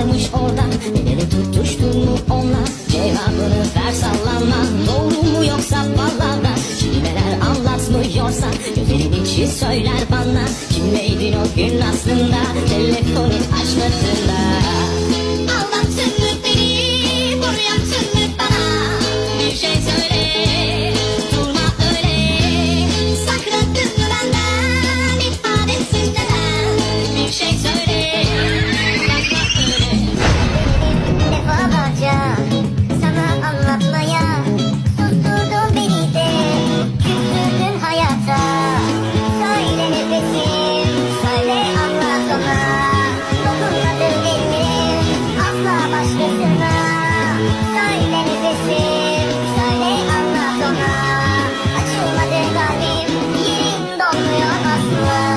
varmış orada Neleri tutuştun mu onunla? Cevabını ver sallanma. Doğru mu yoksa palavra Kelimeler anlatmıyorsa Gözlerin içi söyler bana. Kimleydin o gün aslında? Telefonun açmadığında neredesin? Söyle anlat ona Açılmadı kalbim Yerin donmuyor asla